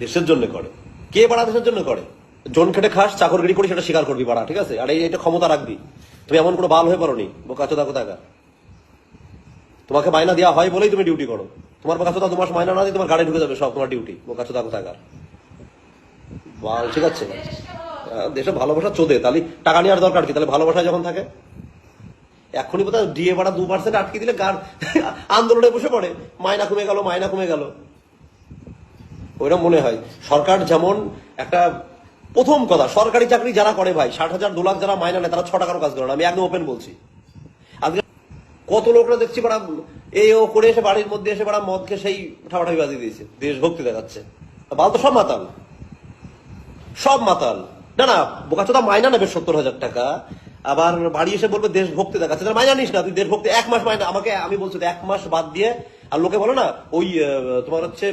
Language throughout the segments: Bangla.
দেশের জন্য করে। কে বাড়া দেশের জন্য করে? জন খেটে খাস, চাকরগিরি করি সেটা স্বীকার করবি বাড়া, ঠিক আছে? আর এটা ক্ষমতা রাখবি। তুমি এমন কোনো বাল হয়ে পারো নি পারোনি বোকাচোদা কোথাকার তোমাকে মাইনা দেওয়া হয় বলেই তুমি ডিউটি করো। তোমার বোকাচোদা দু মাস মাইনা না দিয়ে তোমার গাড়ি ঢুকে যাবে, সব তোমার ডিউটি বোকাচোদা কোথাকার বাল, ঠিক আছে? দেশে ভালোবাসা চোদে, তাহলে টাকা নেওয়ার দরকার কি? তাহলে ভালোবাসা যখন থাকে এখনই বোধহয় ডিএ ভাড়া দু পার্সেন্ট আটকে দিলে গার আন্দোলনে বসে পড়ে। মাইনা কমে গেল, মাইনা কমে গেল। ওইরকম মনে হয়। সরকার যেমন একটা প্রথম কথা, সরকারি চাকরি যারা করে ভাই, ষাট হাজার, দু লাখ যারা মাইনা নেয়, তারা ছ টাকারও কাজ করে না। আমি একদম ওপেন বলছি। আজকে কত লোকরা দেখছি বাড়া এই ও করে এসে বাড়ির মধ্যে এসে বাড়া মদকে সেই ঠাপাঠাপি বাজিয়ে দিয়েছে। দেশভক্তি দেখাচ্ছে। বাল তো সব মাতাল। সব মাতাল। না না বোকাচোদা মাইনা নেবে সত্তর হাজার টাকা। আবার বাড়ি এসে বলবে দেশভক্তি দেখাচ্ছে। মাইনা নিস না, তুই দেশভক্তি এক মাস মাইনা আমাকে আমি বলছি এক মাস বাদ দিয়ে আর লোকে বলো না ওই তোমার হচ্ছে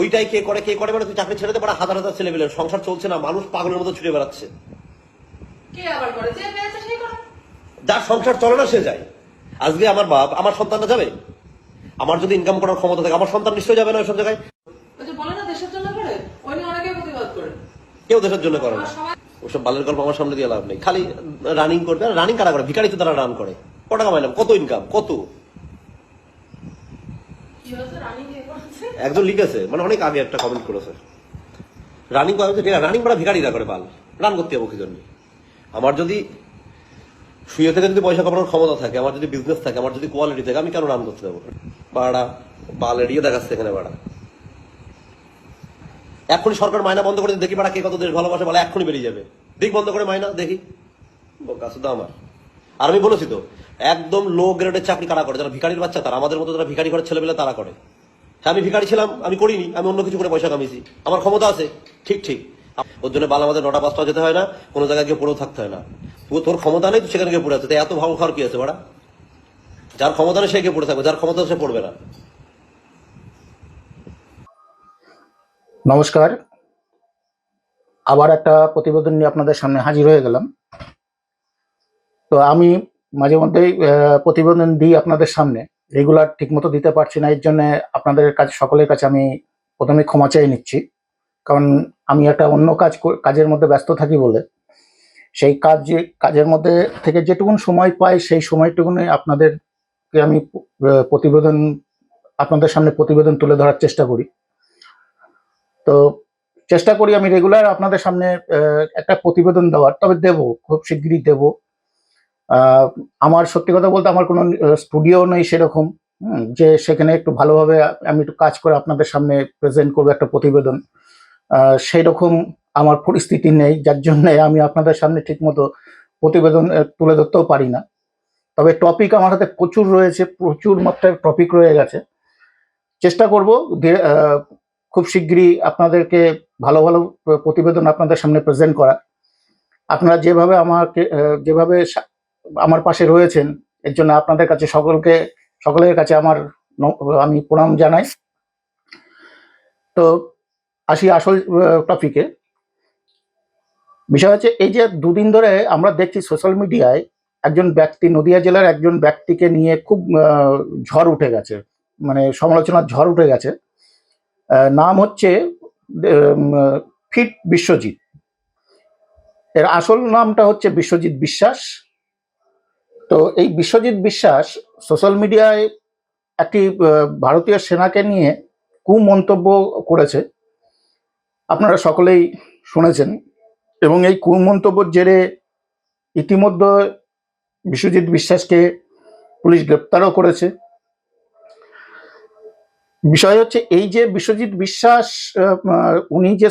ওইটাই কে করে কে করে মানে তুই চাকরি ছেড়ে দে পারা হাজার হাজার ছেলে পেলে সংসার চলছে না মানুষ পাগলের মতো ছুটে বেড়াচ্ছে। যার সংসার চলে না সে যায়। আজকে আমার বাপ আমার সন্তানটা যাবে? আমার যদি ইনকাম করার ক্ষমতা থাকে আমার সন্তান নিশ্চয়ই যাবে না ওইসব জায়গায়? করে? কেউ দেশের জন্য করে না। ওসব বালের গল্প আমার সামনে দিয়ে লাভ নেই। খালি রানিং করবে। রানিং কারা করে? ভিকারি তো তারা রান করে। কত টাকা মাইলাম কত ইনকাম কত কি হয়েছে রানিং কে করেছে একজন লিখেছে মানে অনেক আগে একটা কমেন্ট করেছে। রানিং করে রানিং করা ভিকারিরা করে বাল রান করতে যাব কি জন্য আমার যদি শুয়ে থেকে যদি পয়সা কামানোর ক্ষমতা থাকে, আমার যদি বিজনেস থাকে, আমার যদি কোয়ালিটি থাকে, আমি কেন রান করতে যাব? বাড়া, বাল এড়িয়ে দেখাচ্ছে এখানে বাড়া। এক্ষুনি সরকার মাইনা বন্ধ করে দেখি বাড়া কে কত দেশ ভালোবাসে, বলে এক্ষুনি বেরিয়ে যাবে। দিক বন্ধ করে মাইনা, দেখি। বোকা, শুধু আমার। আর আমি বলেছি তো একদম লো গ্রেডের চাকরি কারা করে? যারা ভিখারির বাচ্চা, তারা আমাদের মতো যারা ভিখারি ঘরের ছেলেবেলা তারা করে। হ্যাঁ আমি ভিখারি ছিলাম, আমি করিনি, আমি অন্য কিছু করে পয়সা কামিয়েছি। আমার ক্ষমতা আছে, ঠিক ঠিক। ওর জন্য বাল আমাদের নটা, পাঁচটা যেতে হয় না, কোনো জায়গায় গিয়ে পড়েও থাকতে হয় না। তোর ক্ষমতা নেই সেখানে গিয়ে পড়ে আছে তাই এত ভালো খাওয়ার কি আছে, বাড়া? যার ক্ষমতা নেই, সে গিয়ে পড়ে থাকবে। যার ক্ষমতা সে পড়বে না। নমস্কার। আবার একটা প্রতিবেদন নিয়ে আপনাদের সামনে হাজির হয়ে গেলাম। তো আমি মাঝে মধ্যেই প্রতিবেদন দিই আপনাদের সামনে। রেগুলার ঠিকমতো দিতে পারছি না, এর জন্য আপনাদের কাছে সকলের কাছে আমি প্রথমে ক্ষমা চেয়ে নিচ্ছি। কারণ আমি একটা অন্য কাজ কাজের মধ্যে ব্যস্ত থাকি বলে, সেই কাজ, কাজের মধ্যে থেকে যেটুকুন সময় পাই, সেই সময়টুকুনি আপনাদেরকে আমি প্রতিবেদন, আপনাদের সামনে প্রতিবেদন তুলে ধরার চেষ্টা করি। তো চেষ্টা করি আমি রেগুলার আপনাদের সামনে একটা প্রতিবেদন দেওয়ার। তবে দেব, খুব শিগগিরই দেব। আমার সত্যি কথা বলতে আমার কোনো স্টুডিও নেই সেরকম যে সেখানে একটু ভালোভাবে আমি একটু কাজ করে আপনাদের সামনে প্রেজেন্ট করব একটা প্রতিবেদন। সেই রকম আমার পরিস্থিতি নেই, যার জন্য আমি আপনাদের সামনে ঠিকমতো প্রতিবেদন তুলে ধরতেও পারি না। তবে টপিক আমার হাতে প্রচুর রয়েছে, প্রচুর মাত্রায় টপিক রয়ে গেছে। চেষ্টা করব খুব শিগগিরই আপনাদেরকে ভালো ভালো প্রতিবেদন আপনাদের সামনে প্রেজেন্ট করা আপনারা যেভাবে আমাকে যেভাবে আমার পাশে রয়েছেন। এর জন্য আপনাদের কাছে সকলকে, সকলের কাছে আমার আমি প্রণাম জানাই। তো আসি আসল টপিকে বিষয় হচ্ছে এই যে দুদিন ধরে আমরা দেখছি সোশ্যাল মিডিয়ায় একজন ব্যক্তি, নদিয়া জেলার একজন ব্যক্তিকে নিয়ে খুব ঝড় উঠে গেছে। মানে সমালোচনার ঝড় উঠে গেছে। নাম হচ্ছে ফিট বিশ্বজিৎ। এর আসল নামটা হচ্ছে বিশ্বজিৎ বিশ্বাস। তো এই বিশ্বজিৎ বিশ্বাস সোশ্যাল মিডিয়ায় একটি ভারতীয় সেনাকে নিয়ে কুমন্তব্য করেছে। আপনারা সকলেই শুনেছেন এবং এই কুমন্তব্যের জেরে ইতিমধ্যে বিশ্বজিৎ বিশ্বাসকে পুলিশ গ্রেপ্তারও করেছে। বিষয় হচ্ছে এই যে বিশ্বজিৎ বিশ্বাস উনি যে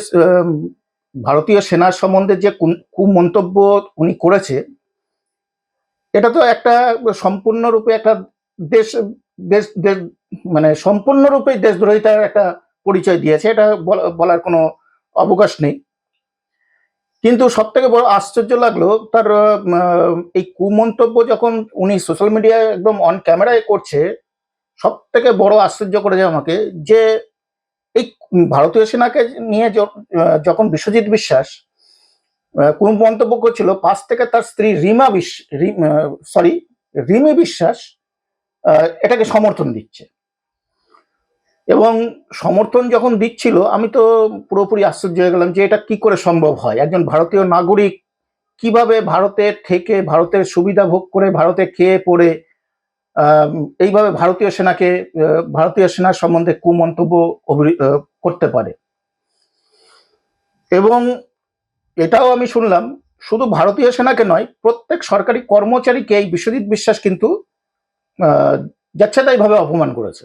ভারতীয় সেনার সম্বন্ধে যে কুমন্তব্য উনি করেছে এটা তো একটা সম্পূর্ণরূপে একটা দেশ দেশ দেশ মানে সম্পূর্ণরূপে দেশদ্রোহিতার একটা পরিচয় দিয়েছে, এটা বলা- বলার কোনো অবকাশ নেই। কিন্তু সব থেকে বড় আশ্চর্য লাগল, তার এই কুমন্তব্য যখন উনি সোশ্যাল মিডিয়ায় একদম অন ক্যামেরায় করছে সব থেকে বড় আশ্চর্য করেছে আমাকে যে, এই ভারতীয় সেনাকে নিয়ে যখন বিশ্বজিৎ বিশ্বাস মন্তব্য করছিল পাশ থেকে তার স্ত্রী রিমা বিশ সরি রিমি বিশ্বাস এটাকে সমর্থন দিচ্ছে। এবং সমর্থন যখন দিচ্ছিল, আমি তো পুরোপুরি আশ্চর্য হয়ে গেলাম যে এটা কি করে সম্ভব হয়? একজন ভারতীয় নাগরিক কীভাবে ভারতে থেকে ভারতের সুবিধা ভোগ করে ভারতে খেয়ে পড়ে এইভাবে ভারতীয় সেনাকে ভারতীয় সেনার সম্বন্ধে কুমন্তব্য করতে পারে। এবং এটাও আমি শুনলাম শুধু ভারতীয় সেনাকে নয় প্রত্যেক সরকারি কর্মচারীকে এই বিশ্বজিৎ বিশ্বাস কিন্তু আহ, অপমান করেছে।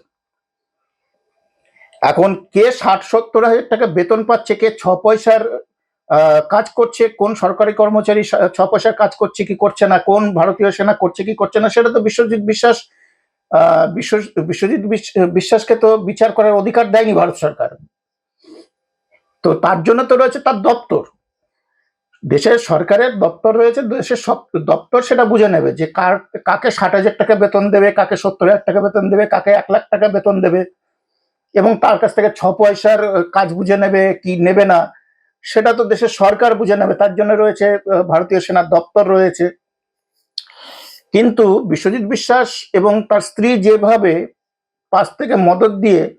এখন কে ষাট সত্তর হাজার টাকা বেতন পাচ্ছে কে ছ পয়সার কাজ করছে কোন সরকারি কর্মচারী ছ পয়সার কাজ করছে কি করছে না কোন ভারতীয় সেনা করছে কি করছে না সেটা তো বিশ্বজিৎ বিশ্বাস বিশ্ব- বিশ্বজিৎ বিশ- বিশ্বাসকে তো বিচার করার অধিকার দেয়নি ভারত সরকার। তো তার জন্য তো রয়েছে তার দপ্তর। দেশের সরকারের দপ্তর রয়েছে, দেশের সব দপ্তর সেটা বুঝে নেবে যে কার, কাকে ষাট হাজার টাকা বেতন দেবে, কাকে সত্তর হাজার টাকা বেতন দেবে, কাকে এক লাখ টাকা বেতন দেবে এবং তার কাছ থেকে ছ পয়সার কাজ বুঝে নেবে, কি নেবে না, সেটা তো দেশের সরকার বুঝে নেবে, তার জন্য রয়েছে ভারতীয় সেনার দপ্তর রয়েছে। কিন্তু বিশ্বজিৎ বিশ্বাস এবং তার স্ত্রী যেভাবে পাশ থেকে মদত দিয়ে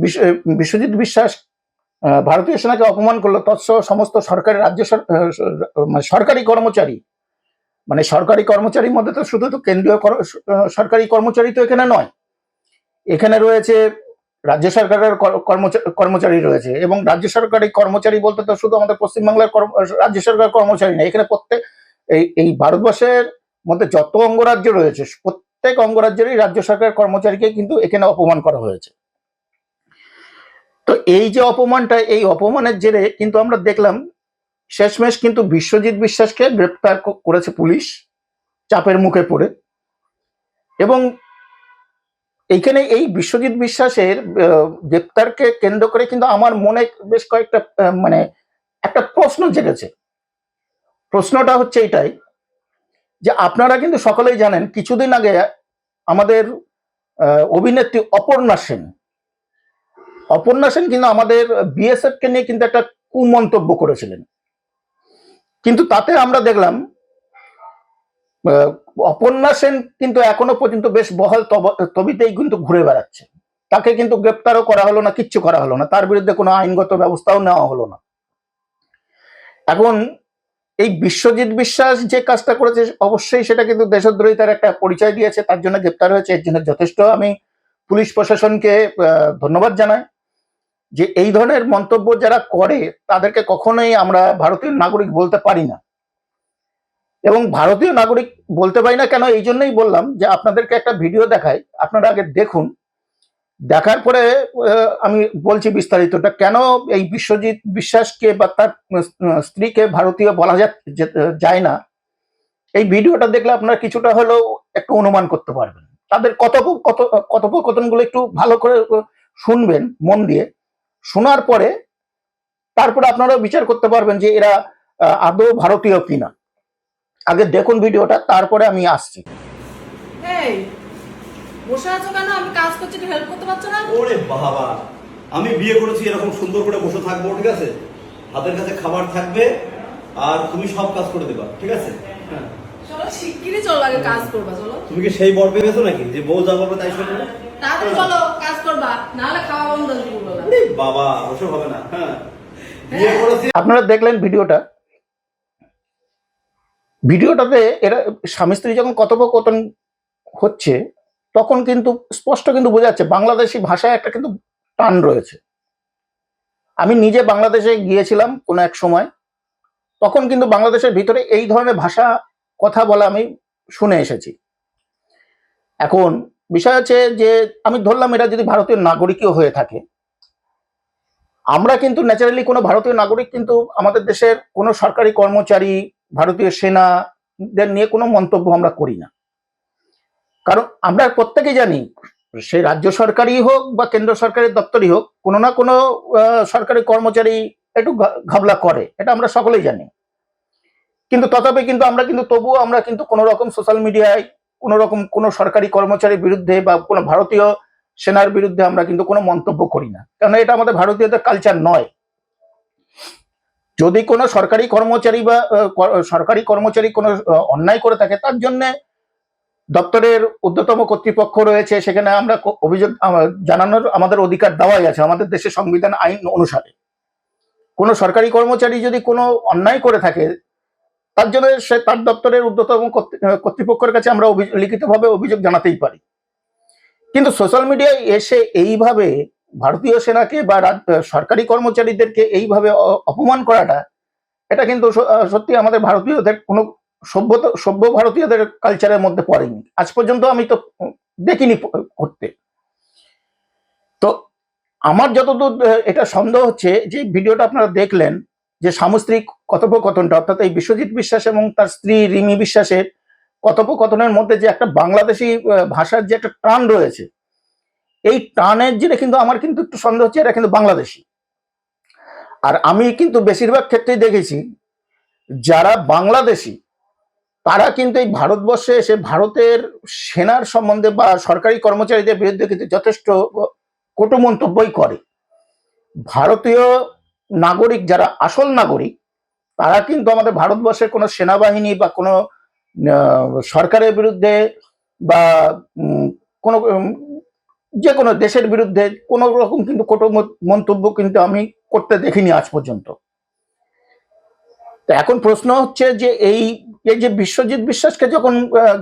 বিশ্ব- বিশ্বজিৎ বিশ্বাস ভারতীয় সেনাকে অপমান করল, তৎসহ সমস্ত সরকারি রাজ্য মানে সরকারি কর্মচারী। মানে সরকারি কর্মচারীর মধ্যে তো শুধু তো কেন্দ্রীয় কর- সরকারি কর্মচারী তো এখানে নয়। এখানে রয়েছে রাজ্য সরকারের কর- কর্মচারী রয়েছে এবং রাজ্য সরকারি কর্মচারী বলতে তো শুধু আমাদের পশ্চিমবাংলার রাজ্য সরকার কর্মচারী না এখানে প্রত্যেক, এই এই ভারতবর্ষের মধ্যে যত অঙ্গরাজ্য রয়েছে, প্রত্যেক অঙ্গরাজ্যেরই রাজ্য সরকারের কর্মচারীকে কিন্তু এখানে অপমান করা হয়েছে। তো এই যে অপমানটা, এই অপমানের জেরে কিন্তু আমরা দেখলাম, শেষমেশ কিন্তু বিশ্বজিৎ বিশ্বাসকে গ্রেপ্তার করেছে পুলিশ, চাপের মুখে পড়ে। এবং এইখানে এই বিশ্বজিৎ বিশ্বাসের গ্রেপ্তারকে কেন্দ্র করে কিন্তু আমার মনে বেশ কয়েকটা মানে একটা প্রশ্ন জেগেছে। প্রশ্নটা হচ্ছে এটাই যে আপনারা কিন্তু সকলেই জানেন, কিছুদিন আগে আমাদের অভিনেত্রী অপর্ণা সেন অপর্ণা সেন কিন্তু আমাদের বিএসএফ কে নিয়ে কিন্তু একটা কুমন্তব্য করেছিলেন। কিন্তু তাতে আমরা দেখলাম অপর্ণা সেন কিন্তু এখনও পর্যন্ত বেশ বহাল তব- তবিতেই কিন্তু ঘুরে বেড়াচ্ছে। তাকে কিন্তু গ্রেপ্তারও করা হলো না, কিচ্ছু করা হলো না। তার বিরুদ্ধে কোনো আইনগত ব্যবস্থাও নেওয়া হলো না। এখন এই বিশ্বজিৎ বিশ্বাস যে কাজটা করেছে, অবশ্যই সেটা কিন্তু দেশদ্রোহিতার একটা পরিচয় দিয়েছে। তার জন্য গ্রেপ্তার হয়েছে, এর জন্য যথেষ্ট। আমি পুলিশ প্রশাসনকে ধন্যবাদ জানাই। যে এই ধরনের মন্তব্য যারা করে, তাদেরকে কখনোই আমরা ভারতীয় নাগরিক বলতে পারি না। এবং ভারতীয় নাগরিক বলতে পারি না কেন, এই জন্যই বললাম যে আপনাদেরকে একটা ভিডিও দেখাই, আপনারা আগে দেখুন। দেখার পরে আমি বলছি বিস্তারিতটা, কেন এই বিশ্বজিৎ বিশ্বাসকে বা তার স্ত্রীকে ভারতীয় বলা যায় না? এই ভিডিওটা দেখলে আপনারা কিছুটা হলেও একটু অনুমান করতে পারবেন। তাদের কথোপ কত কথোপকথনগুলো একটু ভালো করে শুনবেন, মন দিয়ে। শোনার পরে তারপরে আপনারা বিচার করতে পারবেন যে এরা আদৌ ভারতীয় কিনা। আগে দেখুন ভিডিওটা তারপরে আমি আসছি। বসে আছো কেন? আমি কাজ করছি একটু হেল্প করতে পারছ না? ওরে বাবা আমি বিয়ে করেছি এরকম সুন্দর করে বসে থাকব ঠিক আছে? হাতের কাছে খাবার থাকবে আর তুমি সব কাজ করে দেবা ঠিক আছে? হ্যাঁ। শিগগিরই চলো আগে কাজ করবা চলো। তুমি কি সেই বর ভেবেছো নাকি? যে বউ যা বলবে তাই শুনবে? তাড়াতাড়ি চলো কাজ করবা নাহলে খাওয়া বন্ধ বাবা ওসব হবে না হ্যাঁ। আপনারা দেখলেন ভিডিওটা? ভিডিওটাতে এরা স্বামী স্ত্রী যখন কথোপকথন হচ্ছে তখন কিন্তু স্পষ্ট কিন্তু বোঝা যাচ্ছে বাংলাদেশি ভাষায় একটা কিন্তু টান রয়েছে। আমি নিজে বাংলাদেশে গিয়েছিলাম কোনো এক সময় তখন কিন্তু বাংলাদেশের ভিতরে এই ধরনের ভাষা কথা বলা আমি শুনে এসেছি। এখন বিষয় হচ্ছে যে আমি ধরলাম এটা যদি ভারতীয় নাগরিকও হয়ে থাকে, আমরা কিন্তু ন্যাচারালি কোনো ভারতীয় নাগরিক কিন্তু আমাদের দেশের কোনো সরকারি কর্মচারী, ভারতীয় সেনাদের নিয়ে কোনো মন্তব্য আমরা করি না। কারণ আমরা প্রত্যেকে জানি, সে রাজ্য সরকারই হোক বা কেন্দ্র সরকারের দপ্তরই হোক, কোনো না কোনো সরকারি কর্মচারী একটু ঘাবলা করে, এটা আমরা সকলেই জানি। কিন্তু তথাপি কিন্তু আমরা কিন্তু তবুও আমরা কিন্তু কোনো রকম সোশ্যাল মিডিয়ায় কোনো রকম কোনো সরকারি কর্মচারীর বিরুদ্ধে বা কোনো ভারতীয় সেনার বিরুদ্ধে আমরা কিন্তু কোনো মন্তব্য করি না। কারণ এটা আমাদের ভারতীয়দের কালচার নয়। যদি কোনো সরকারি কর্মচারী বা সরকারি কর্মচারী কোনো অন্যায় করে থাকে, তার জন্য দপ্তরের ঊর্ধ্বতম কর্তৃপক্ষ রয়েছে, সেখানে আমরা অভিযোগ জানানোর আমাদের অধিকার দেওয়াই আছে, আমাদের দেশের সংবিধান আইন অনুসারে। কোনো সরকারি কর্মচারী যদি কোনো অন্যায় করে থাকে তার জন্য সে তার দপ্তরের ঊর্ধ্বতম কর্তৃপক্ষের কাছে আমরা লিখিতভাবে অভিযোগ জানাতেই পারি। কিন্তু সোশ্যাল মিডিয়ায় এসে এইভাবে ভারতীয় সেনাকে বা সরকারি কর্মচারীদেরকে এইভাবে অপমান করাটা, এটা কিন্তু সত্যি আমাদের ভারতীয়দের কোনো সভ্যতা সভ্য ভারতীয়দের কালচারের মধ্যে পড়েনি। আজ পর্যন্ত আমি তো দেখিনি করতে। তো আমার যতদূর এটা সন্দেহ হচ্ছে যে ভিডিওটা আপনারা দেখলেন যে সামুদ্রিক কথোপকথনটা, অর্থাৎ এই বিশ্বজিৎ বিশ্বাস এবং তার স্ত্রী রিমি বিশ্বাসের কথোপকথনের মধ্যে যে একটা বাংলাদেশি ভাষার যে একটা টান রয়েছে, এই টানের জেরে কিন্তু আমার কিন্তু একটু সন্দেহ হচ্ছে এটা কিন্তু বাংলাদেশি। আর আমি কিন্তু বেশিরভাগ ক্ষেত্রেই দেখেছি, যারা বাংলাদেশি, তারা কিন্তু এই ভারতবর্ষে এসে ভারতের সেনার সম্বন্ধে বা সরকারি কর্মচারীদের বিরুদ্ধে কিন্তু যথেষ্ট কটু মন্তব্যই করে। ভারতীয় নাগরিক, যারা আসল নাগরিক, তারা কিন্তু আমাদের ভারতবর্ষের কোনো সেনাবাহিনী বা কোনো সরকারের বিরুদ্ধে বা কোনো যে কোনো দেশের বিরুদ্ধে কোনো রকম কিন্তু কটু মন্তব্য কিন্তু আমি করতে দেখিনি আজ পর্যন্ত। এখন প্রশ্ন হচ্ছে যে এই এই যে বিশ্বজিৎ বিশ্বাসকে যখন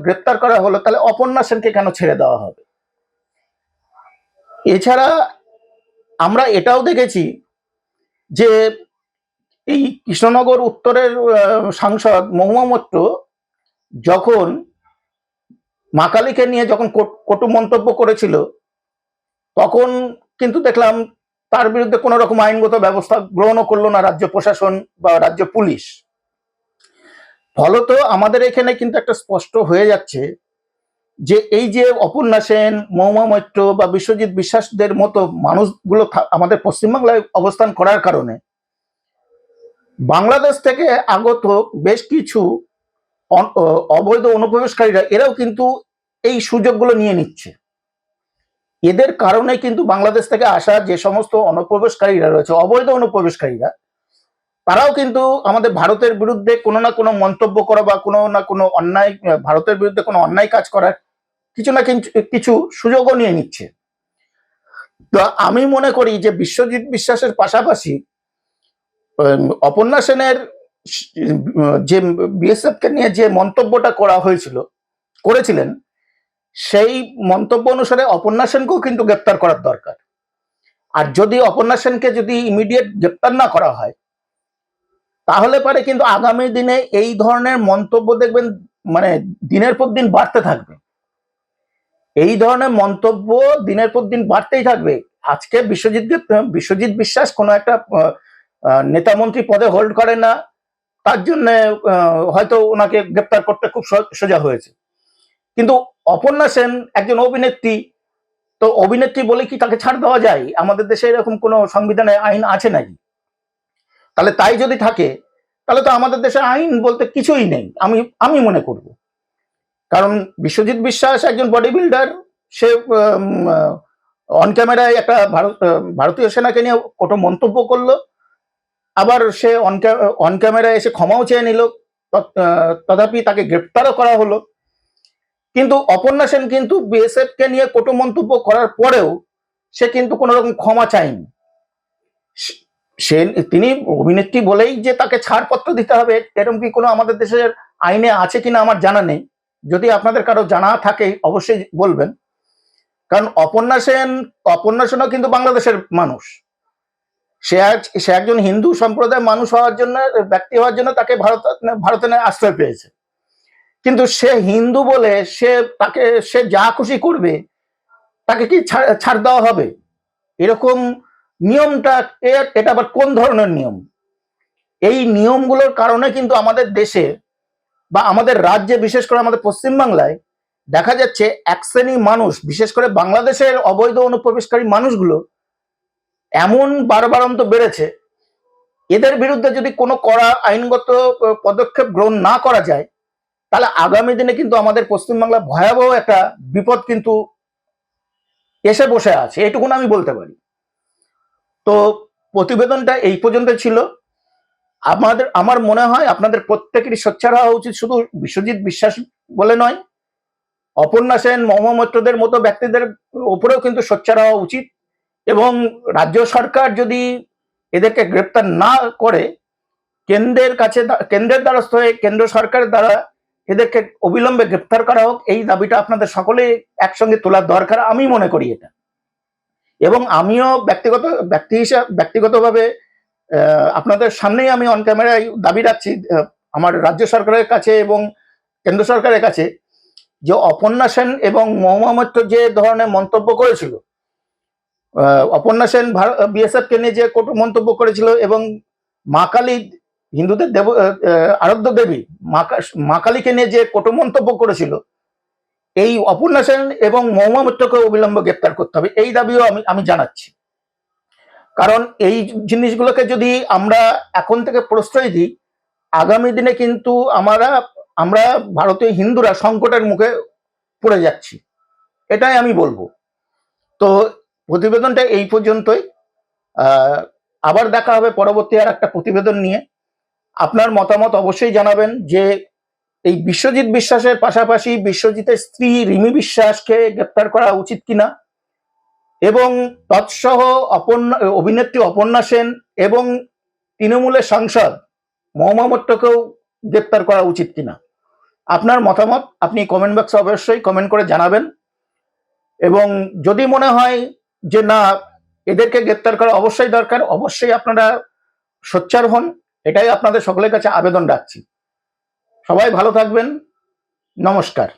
গ্রেপ্তার করা হলো, তাহলে অপর্ণা সেনকে কেন ছেড়ে দেওয়া হবে? এছাড়া আমরা এটাও দেখেছি যে এই কৃষ্ণনগর উত্তরের সাংসদ মহুয়া মৈত্র যখন মা কালীকে নিয়ে যখন কটু মন্তব্য করেছিল, তখন কিন্তু দেখলাম তার বিরুদ্ধে কোনো রকম আইনগত ব্যবস্থা গ্রহণও করল না রাজ্য প্রশাসন বা রাজ্য পুলিশ। ফলত আমাদের এখানে কিন্তু একটা স্পষ্ট হয়ে যাচ্ছে যে এই যে অপর্ণা সেন, মৌমা মৈত্র বা বিশ্বজিৎ বিশ্বাসদের মতো মানুষগুলো আমাদের পশ্চিমবাংলায় অবস্থান করার কারণে বাংলাদেশ থেকে আগত বেশ কিছু অবৈধ অনুপ্রবেশকারীরা এরাও কিন্তু এই সুযোগগুলো নিয়ে নিচ্ছে। এদের কারণে কিন্তু বাংলাদেশ থেকে আসা যে সমস্ত অনুপ্রবেশকারীরা রয়েছে, অবৈধ অনুপ্রবেশকারীরা, তারাও কিন্তু আমাদের ভারতের বিরুদ্ধে কোনো না কোনো মন্তব্য করা বা কোনো না কোনো অন্যায়, ভারতের বিরুদ্ধে কোনো অন্যায় কাজ করার কিছু না কিছু সুযোগও নিয়ে নিচ্ছে। তো আমি মনে করি যে বিশ্বজিৎ বিশ্বাসের পাশাপাশি অপর্ণা সেনের যে বিএসএফ কে নিয়ে যে মন্তব্যটা করা হয়েছিল, করেছিলেন, সেই মন্তব্য অনুসারে অপর্ণা সেনকেও কিন্তু গ্রেপ্তার করার দরকার। আর যদি অপর্ণা সেনকে যদি ইমিডিয়েট গ্রেপ্তার না করা হয়, তাহলে পারে কিন্তু আগামী দিনে এই ধরনের মন্তব্য দেখবেন মানে দিনের পর দিন বাড়তে থাকবে। এই ধরনের মন্তব্য দিনের পর দিন বাড়তেই থাকবে। আজকে বিশ্বজিৎ বিশ্বজিৎ বিশ্বাস কোনো একটা নেতা মন্ত্রী পদে হোল্ড করে না। তার জন্য হয়তো ওনাকে গ্রেপ্তার করতে খুব সোজা হয়েছে। কিন্তু অপর্ণা সেন একজন অভিনেত্রী, তো অভিনেত্রী বলে কি তাকে ছাড় দেওয়া যায়? আমাদের দেশে এরকম কোনো সংবিধানে আইন আছে নাকি? তাহলে তাই যদি থাকে, তাহলে তো আমাদের দেশে আইন বলতে কিছুই নেই। আমি আমি মনে করব। কারণ বিশ্বজিৎ বিশ্বাস একজন বডি বিল্ডার সে অন ক্যামেরায় একটা ভারত ভারতীয় সেনাকে নিয়ে কত মন্তব্য করল। আবার সে অন ক্যামেরায় এসে ক্ষমাও চেয়ে নিল। তথাপি তাকে গ্রেপ্তারও করা হলো। কিন্তু অপর্ণা সেন কিন্তু বিএসএফ কে নিয়ে কটু মন্তব্য করার পরেও সে কিন্তু কোনো রকম ক্ষমা চায়নি। সে তিনি অভিনেত্রী বলেই যে তাকে ছাড়পত্র দিতে হবে এরকম কি কোনো আমাদের দেশের আইনে আছে কিনা আমার জানা নেই। যদি আপনাদের কারও জানা থাকে, অবশ্যই বলবেন। কারণ অপর্ণা সেন, অপর্ণা সেনও কিন্তু বাংলাদেশের মানুষ। সে এক- সে একজন হিন্দু সম্প্রদায়ের মানুষ হওয়ার জন্য, ব্যক্তি হওয়ার জন্য তাকে ভারত, ভারতে আশ্রয় পেয়েছে। কিন্তু সে হিন্দু বলে সে তাকে, সে যা খুশি করবে, তাকে কি ছাড় দেওয়া হবে? এরকম নিয়মটা এটা আবার কোন ধরনের নিয়ম? এই নিয়মগুলোর কারণে কিন্তু আমাদের দেশে বা আমাদের রাজ্যে, বিশেষ করে আমাদের পশ্চিমবাংলায়, দেখা যাচ্ছে এক শ্রেণি মানুষ, বিশেষ করে বাংলাদেশের অবৈধ অনুপ্রবেশকারী মানুষগুলো, এমন বারবারন্ত বেড়েছে, এদের বিরুদ্ধে যদি কোনো কড়া আইনগত পদক্ষেপ গ্রহণ না করা যায়, তাহলে আগামী দিনে কিন্তু আমাদের পশ্চিমবাংলা ভয়াবহ একটা বিপদ কিন্তু এসে বসে আছে, এটুকুন আমি বলতে পারি। তো প্রতিবেদনটা এই পর্যন্ত ছিল। আমাদের, আমার মনে হয় আপনাদের প্রত্যেকেরই সোচ্চার হওয়া উচিত, শুধু বিশ্বজিৎ বিশ্বাস বলে নয়, অপর্ণা সেন মহামৈত্রদের মতো ব্যক্তিদের ওপরেও কিন্তু সোচ্চার হওয়া উচিত এবং রাজ্য সরকার যদি এদেরকে গ্রেপ্তার না করে, কেন্দ্রের কাছে কেন্দ্রের দ্বারস্থ হয়ে কেন্দ্র সরকারের দ্বারা এদেরকে অবিলম্বে গ্রেপ্তার করা হোক, এই দাবিটা আপনাদের সকলে একসঙ্গে তোলার দরকার, আমি মনে করি এটা। এবং আমিও ব্যক্তিগত, ব্যক্তি হিসাবে, ব্যক্তিগতভাবে আপনাদের সামনেই আমি অন ক্যামেরায় দাবি রাখছি আমার রাজ্য সরকারের কাছে এবং কেন্দ্র সরকারের কাছে যে অপর্ণা সেন এবং মহুয়া মৈত্র যে ধরনের মন্তব্য করেছিল অপর্ণা সেন বিএসএফ নিয়ে যে কটু মন্তব্য করেছিল এবং মা কালী হিন্দুদের দেব আরাধ্য দেবী মা কালীকে নিয়ে যে কটু মন্তব্য করেছিল, এই অপর্ণা সেন এবং মহুয়া মৈত্রকে অবিলম্বে গ্রেপ্তার করতে হবে, এই দাবিও আমি আমি জানাচ্ছি। কারণ এই জিনিসগুলোকে যদি আমরা এখন থেকে প্রশ্রয় দিই, আগামী দিনে কিন্তু আমরা আমরা ভারতীয় হিন্দুরা সংকটের মুখে পড়ে যাচ্ছি। এটাই আমি বলব। তো প্রতিবেদনটা এই পর্যন্তই। আবার দেখা হবে পরবর্তী আর একটা প্রতিবেদন নিয়ে। আপনার মতামত অবশ্যই জানাবেন যে এই বিশ্বজিৎ বিশ্বাসের পাশাপাশি বিশ্বজিতের স্ত্রী রিমি বিশ্বাসকে গ্রেপ্তার করা উচিত কিনা। এবং তৎসহ অপর্ণা, অভিনেত্রী অপর্ণা সেন এবং তৃণমূলের সাংসদ মহুমা গ্রেপ্তার করা উচিত কিনা। আপনার মতামত আপনি কমেন্ট বক্সে অবশ্যই কমেন্ট করে জানাবেন। এবং যদি মনে হয় যে না, এদেরকে গ্রেপ্তার করা অবশ্যই দরকার, অবশ্যই আপনারা সোচ্চার হন। এটাই আপনাদের সকলের কাছে আবেদন রাখছি। সবাই ভালো থাকবেন। নমস্কার।